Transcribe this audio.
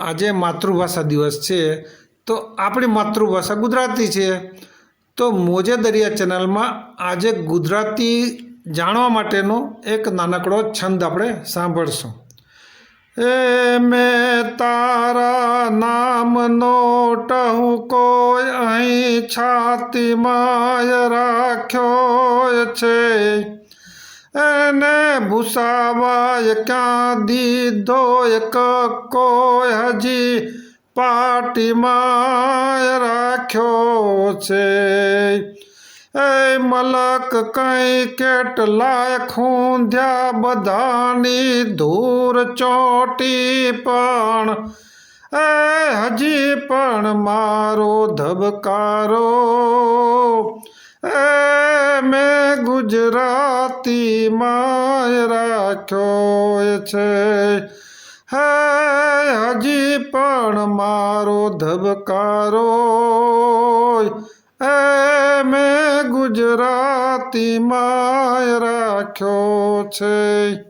આજે માતૃભાષા દિવસ છે, તો આપણી માતૃભાષા ગુજરાતી છે. તો મોજે દરિયા ચેનલમાં આજે ગુજરાતી જાણવા માટેનો એક નાનકડો છંદ આપણે સાંભળશું. એ મેં તારા નામનો ટહુકો અહીં છાતીમાં રાખ્યો છે. એને ભૂસાવાય ક્યાં દીધો એક કોઈ હજી પાટીમાં રાખ્યો છે. એ મલક કઈ કેટલાય ખૂંધ્યા બધાની ધૂર ચોટી પણ. એ હજી પણ મારો ધબકારો મેં ગુજરાતી માય રાખ્યો છે. હે હજી પણ મારો ધબકારો એ મેં ગુજરાતી માય રાખ્યો છે.